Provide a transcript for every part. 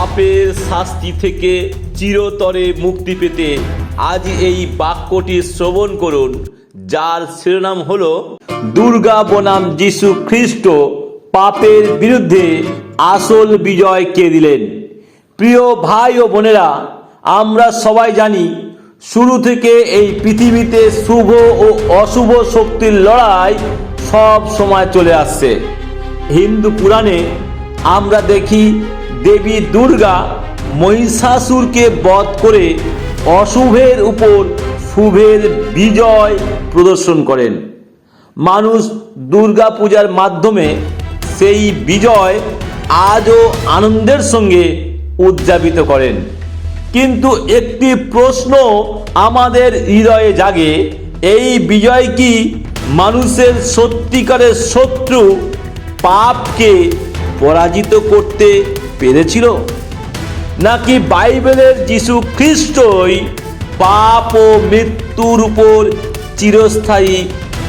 পাপের শাস্তি থেকে চিরতরে মুক্তি পেতে আজ এই বাক্যটি শ্রবণ করুন, যার শিরোনাম হল, দুর্গা বনাম যিশু খ্রিস্ট, পাপের বিরুদ্ধে আসল বিজয় কে দিলেন? প্রিয় ভাই ও বোনেরা, আমরা সবাই জানি, শুরু থেকে এই পৃথিবীতে শুভ ও অশুভ শক্তির লড়াই সব সময় চলে আসছে। হিন্দু পুরাণে আমরা দেখি দেবী দুর্গা মহিষাসুরকে বধ করে অশুভের উপর শুভের বিজয় প্রদর্শন করেন। মানুষ দুর্গা পূজার মাধ্যমে সেই বিজয় আজও আনন্দের সঙ্গে উদযাপিত করেন। কিন্তু একটি প্রশ্ন আমাদের হৃদয়ে জাগে, এই বিজয় কি মানুষের সত্যিকারের শত্রু পাপকে পরাজিত করতে পেরেছিল? নাকি বাইবেলের যিশু খ্রিস্টই পাপ ও মৃত্যুর উপর চিরস্থায়ী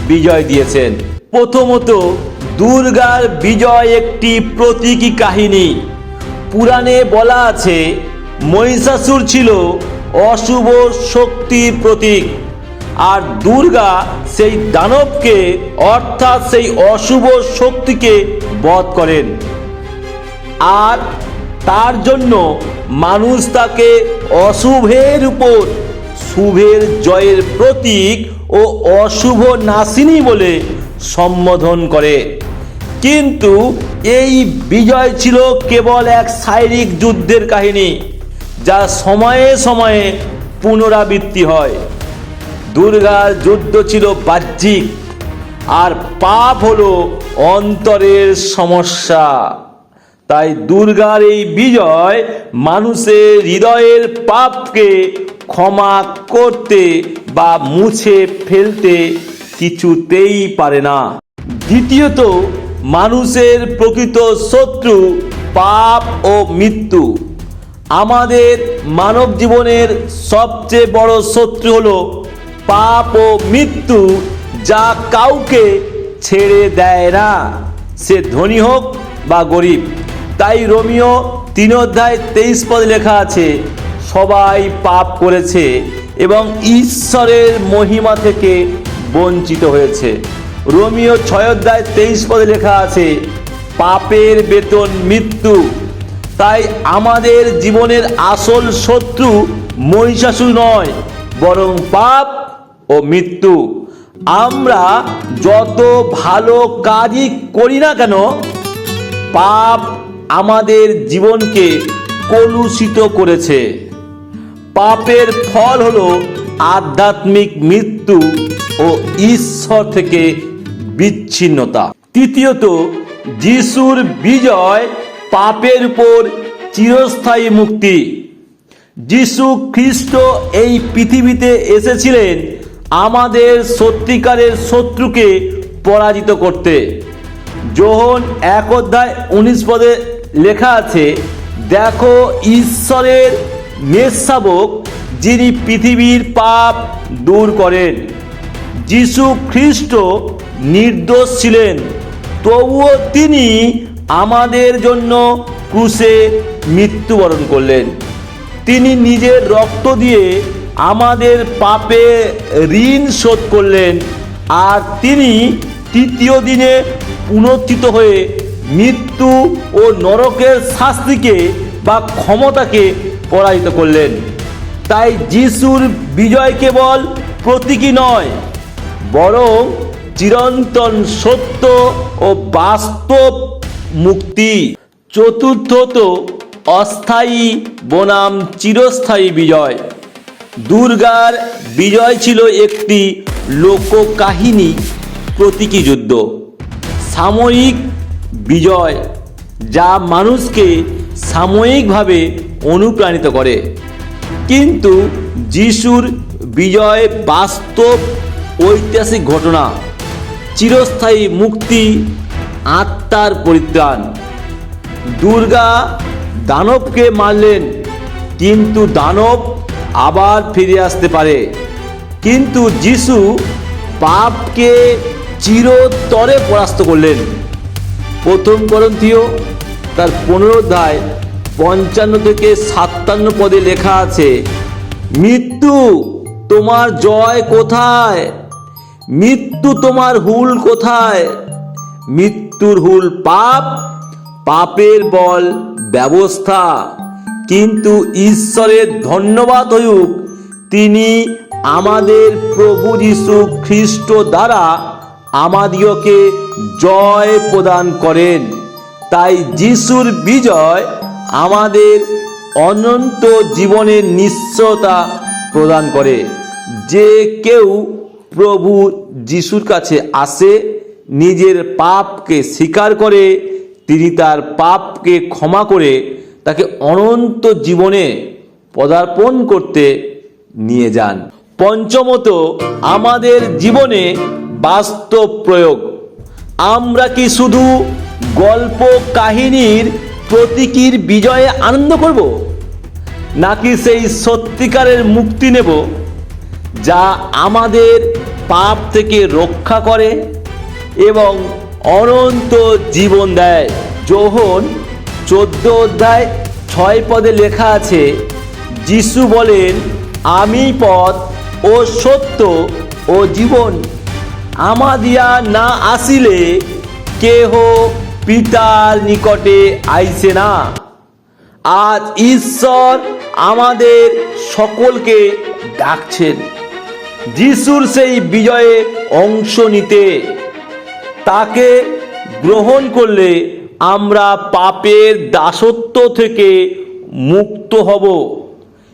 বিজয় দিয়েছেন? প্রথমত, দুর্গার বিজয় একটি প্রতীকী কাহিনী। পুরাণে বলা আছে, মহিষাসুর ছিল অশুভ শক্তির প্রতীক, আর দুর্গা সেই দানবকে, অর্থাৎ সেই অশুভ শক্তিকে বধ করেন। আর তার জন্য মানুষ তাকে অশুভের উপর, শুভের জয়ের প্রতীক ও অশুভ নাসিনী বলে সম্বোধন করে। কিন্তু এই বিজয় ছিল কেবল এক শারীরিক যুদ্ধের কাহিনী, যা সময়ে সময়ে পুনরাবৃত্তি হয়। দুর্গার যুদ্ধ ছিল বাহ্যিক, আর পাপ হলো অন্তরের সমস্যা। তাই দুর্গার এই বিজয় মানুষের হৃদয়ের পাপকে ক্ষমা করতে বা মুছে ফেলতে কিছুতেই পারে না। দ্বিতীয়ত, মানুষের প্রকৃত শত্রু পাপ ও মৃত্যু। আমাদের মানব জীবনের সবচেয়ে বড় শত্রু হলো পাপ ও মৃত্যু যা কাউকে ছেড়ে দেয় না। সে ধনী হোক বা গরিব। তাই রোমিও তিন অধ্যায় তেইশ পদ লেখা আছে, সবাই পাপ করেছে এবং ঈশ্বরের মহিমা থেকে বঞ্চিত হয়েছে। রোমিও ছয় অধ্যায় তেইশ পদে লেখা আছে, পাপের বেতন মৃত্যু, তাই আমাদের জীবনের আসল শত্রু মহিষাসু নয়, বরং পাপ ও মৃত্যু। আমরা যত ভালো কাজই করি না কেন, পাপ আমাদের জীবনকে কলুষিত করেছে। পাপের ফল হল আধ্যাত্মিক মৃত্যু ও ঈশ্বর থেকে বিচ্ছিন্নতা। তৃতীয়ত, যিশুর বিজয় পাপের উপর চিরস্থায়ী মুক্তি। যিশু খ্রিস্ট এই পৃথিবীতে এসেছিলেন আমাদের সত্যিকারের শত্রুকে পরাজিত করতে। যোহন এক অধ্যায় উনিশ পদে লেখা আছে, দেখো ঈশ্বরের মেষশাবক যিনি পৃথিবীর পাপ দূর করেন। যিশু খ্রিস্ট নির্দোষ ছিলেন। তবুও তিনি আমাদের জন্য ক্রুশে মৃত্যুবরণ করলেন। তিনি নিজের রক্ত দিয়ে আমাদের পাপে ঋণ শোধ করলেন। আর তিনি তৃতীয় দিনে পুনর্থিত হয়ে মৃত্যু ও নরকের শাস্তিকে বা ক্ষমতাকে পরাজিত করলেন। তাই যিশুর বিজয় কেবল প্রতীকী নয়, বরং চিরন্তন সত্য ও বাস্তব মুক্তি। চতুর্থত অস্থায়ী বনাম চিরস্থায়ী বিজয়। দুর্গার বিজয় ছিল একটি লোককাহিনী প্রতীকী যুদ্ধ। সাময়িক বিজয়, যা মানুষকে সাময়িকভাবে অনুপ্রাণিত করে। কিন্তু যিশুর বিজয় বাস্তব ঐতিহাসিক ঘটনা, চিরস্থায়ী মুক্তি, আত্মার পরিত্রাণ। দুর্গা দানবকে মারলেন, কিন্তু দানব আবার ফিরে আসতে পারে। কিন্তু যিশু পাপকে চিরতরে পরাস্ত করলেন। প্রথম করন্থীয় তার পনেরো অধ্যায় পঞ্চান্ন থেকে সাতান্ন পদে লেখা আছে, মৃত্যু তোমার জয় কোথায়? মৃত্যু তোমার হুল কোথায়? মৃত্যুর হুল পাপ, পাপের বল ব্যবস্থা। কিন্তু ঈশ্বরের ধন্যবাদ হইউক, তিনি আমাদের প্রভু যীশু খ্রিস্ট দ্বারা আমাদিওকে জয় প্রদান করেন। তাই যিশুর বিজয় আমাদের অনন্ত জীবনের নিশ্চয়তা প্রদান করে। যে কেউ প্রভু যিশুর কাছে আসে, নিজের পাপকে স্বীকার করে, তিনি তার পাপকে ক্ষমা করে তাকে অনন্ত জীবনে পদার্পণ করতে নিয়ে যান। পঞ্চমত, আমাদের জীবনে বাস্তব প্রয়োগ। আমরা কি শুধু গল্প কাহিনীর প্রতীকীর বিজয়ে আনন্দ করব? নাকি সেই সত্যিকারের মুক্তি নেব, যা আমাদের পাপ থেকে রক্ষা করে এবং অনন্ত জীবন দেয়? যোহন চোদ্দ অধ্যায় ছয় পদে লেখা আছে, যিশু বলেন, আমি পথ ও সত্য ও জীবন। আমাদিয়া না আসিলে কেহ পিতার নিকটে আইসে না। আজ ঈশ্বর আমাদের সকলকে ডাকছেন। যিশুর সেই বিজয়ে অংশ নিতে। তাকে গ্রহণ করলে আমরা পাপের দাসত্ব থেকে মুক্ত হব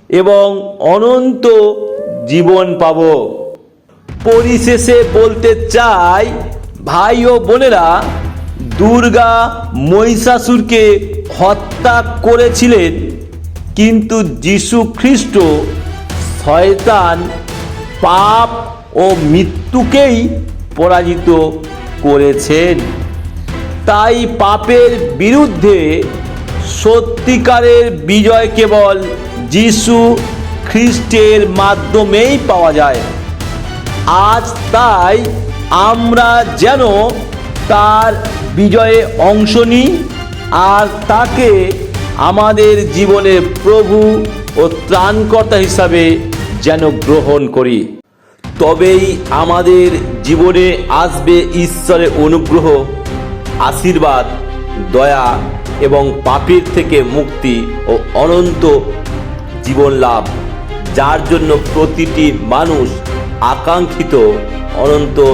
এবং অনন্ত জীবন পাব। পরিশেষে বলতে চাই, ভাই ও বোনেরা, দুর্গা মহিষাসুরকে হত্যা করেছিলেন, কিন্তু যীশু খ্রিস্ট শয়তান, পাপ ও মৃত্যুকেই পরাজিত করেছেন। তাই পাপের বিরুদ্ধে সত্যিকারের বিজয় কেবল যিশু খ্রিস্টের মাধ্যমেই পাওয়া যায়। আজ তাই আমরা যেন তার বিজয়ে অংশ নিই আর তাকে আমাদের জীবনের প্রভু ও ত্রাণকর্তা হিসাবে যেন গ্রহণ করি। তবেই আমাদের জীবনে আসবে ঈশ্বরের অনুগ্রহ, আশীর্বাদ, দয়া এবং পাপের থেকে মুক্তি ও অনন্ত জীবন লাভ যার জন্য প্রতিটি মানুষ আকাঙ্ক্ষিত অনন্ত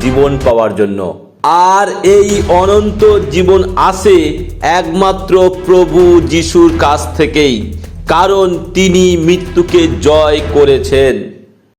জীবন পাওয়ার জন্য। আর এই অনন্ত জীবন আসে একমাত্র প্রভু যিশুর কাছ থেকেই, কারণ তিনি মৃত্যুকে জয় করেছেন।